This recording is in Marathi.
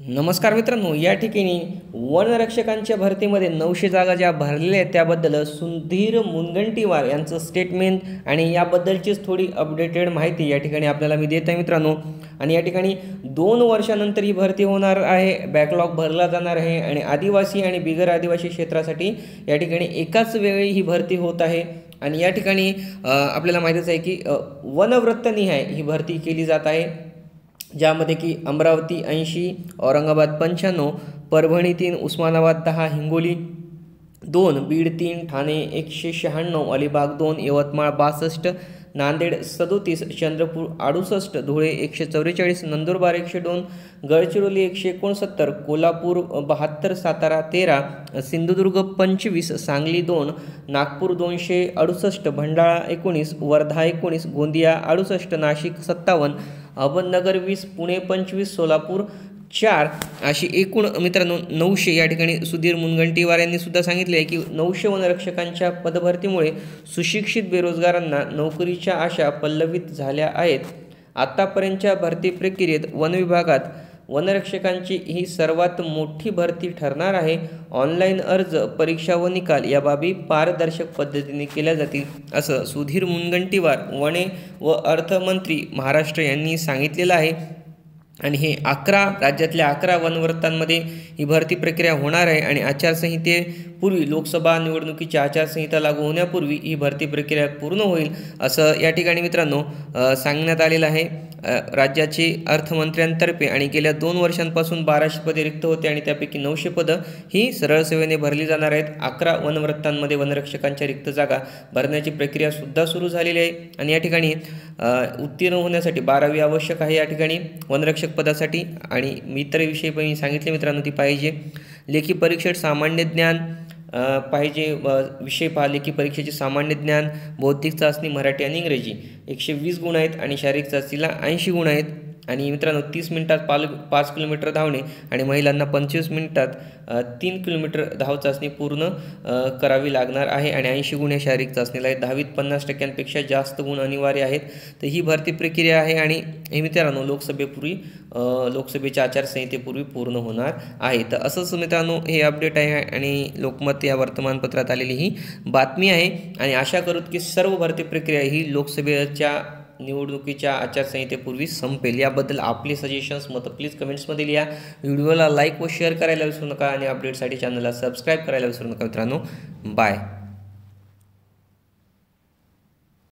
नमस्कार मित्रांनो या ठिकाणी वनरक्षकांच्या भरतीमध्ये नऊशे जागा ज्या भरलेल्या आहेत त्याबद्दल सुधीर मुनगंटीवार यांचं स्टेटमेंट आणि याबद्दलचीच थोडी अपडेटेड माहिती या ठिकाणी आपल्याला मी देत आहे मित्रांनो. आणि या ठिकाणी दोन वर्षानंतर ही भरती होणार आहे बॅकलॉग भरला जाणार आहे आणि आदिवासी आणि बिगर आदिवासी क्षेत्रासाठी या ठिकाणी एकाच वेळी ही भरती होत आहे. आणि या ठिकाणी आपल्याला माहितीच आहे की वनवृत्तनिहाय ही भरती केली जात आहे. ज्यामध्ये की अमरावती ऐंशी औरंगाबाद पंच्याण्णव परभणी तीन उस्मानाबाद दहा हिंगोली दोन बीड तीन ठाणे एकशे शहाण्णव अलिबाग दोन यवतमाळ बासष्ट नांदेड सदोतीस चंद्रपूर अडुसष्ट धुळे एकशे चौवेचाळीस नंदुरबार एकशे दोन गडचिरोली एकशे एकोणसत्तर कोल्हापूर बहात्तर सातारा तेरा सिंधुदुर्ग पंचवीस सांगली दोन नागपूर दोनशे अडुसष्ट भंडाळा एकोणीस वर्धा एकोणीस गोंदिया अडुसष्ट नाशिक सत्तावन्न अहमदनगर वीस पुणे पंचवीस सोलापूर चार अशी एकूण मित्रांनो नऊशे या ठिकाणी सुधीर मुनगंटीवार यांनी सुद्धा सांगितले आहे की नऊशे वनरक्षकांच्या पदभरतीमुळे सुशिक्षित बेरोजगारांना नोकरीच्या आशा पल्लवित झाल्या आहेत. आत्तापर्यंतच्या भरती प्रक्रियेत वन विभागात वनरक्षकांची ही सर्वात मोठी भरती ठरणार आहे. ऑनलाईन अर्ज परीक्षा व निकाल या बाबी पारदर्शक पद्धतीने केल्या जातील असं सुधीर मुनगंटीवार वने व अर्थमंत्री महाराष्ट्र यांनी सांगितलेलं आहे. आणि हे अकरा राज्यातल्या अकरा वनवृत्तांमध्ये ही भरती प्रक्रिया होणार आहे आणि आचारसंहितेपूर्वी लोकसभा निवडणुकीची आचारसंहिता लागू होण्यापूर्वी ही भरती प्रक्रिया पूर्ण होईल असं या ठिकाणी मित्रांनो सांगण्यात आलेलं आहे. राज्याचे अर्थमंत्र्यांतर्फे आणि गेल्या दोन वर्षांपासून बाराशे पदे रिक्त होते आणि त्यापैकी नऊशे पदं ही सरळ सेवेने भरली जाणार आहेत. अकरा वनवृत्तांमध्ये वनरक्षकांच्या रिक्त जागा भरण्याची प्रक्रिया सुद्धा सुरू झालेली आहे. आणि या ठिकाणी उत्तीर्ण होण्यासाठी बारावी आवश्यक आहे या ठिकाणी वनरक्षक पदासाठी. आणि इतर विषय पण सांगितले मित्रांनो ती पाहिजे. लेखी परीक्षेत सामान्य ज्ञान पाहिजे विषय पाहिले की परीक्षेचे सामान्य ज्ञान बौद्धिक चाचणी मराठी आणि इंग्रजी. एकशे वीस गुण आहेत आणि शारीरिक चाचणीला ऐंशी गुण आहेत. आणि मित्रांनो तीस मिनिटात पाल पाच किलोमीटर धावणे आणि महिलांना पंचवीस मिनिटात तीन किलोमीटर धाव चाचणी पूर्ण करावी लागणार आहे आणि ऐंशी गुण या शारीरिक चाचणीला आहेत. दहावीत पन्नास टक्क्यांपेक्षा जास्त गुण अनिवार्य आहेत. तर ही भरती प्रक्रिया आहे आणि हे मित्रांनो लोकसभेपूर्वी लोकसभेच्या आचारसंहितेपूर्वी पूर्ण होणार आहे. तर असंच मित्रांनो हे अपडेट आहे आणि लोकमत या वर्तमानपत्रात आलेली ही बातमी आहे. आणि आशा करूत की सर्व भरती प्रक्रिया ही लोकसभेच्या निवडणुकीच्या आचारसंहितेपूर्वी संपेल. याबद्दल आपले सजेशन्स मत प्लीज कमेंट्समध्ये लिहा. व्हिडिओला लाईक व शेअर करायला विसरू नका आणि अपडेटसाठी चॅनलला सबस्क्राईब करायला विसरू नका मित्रांनो. बाय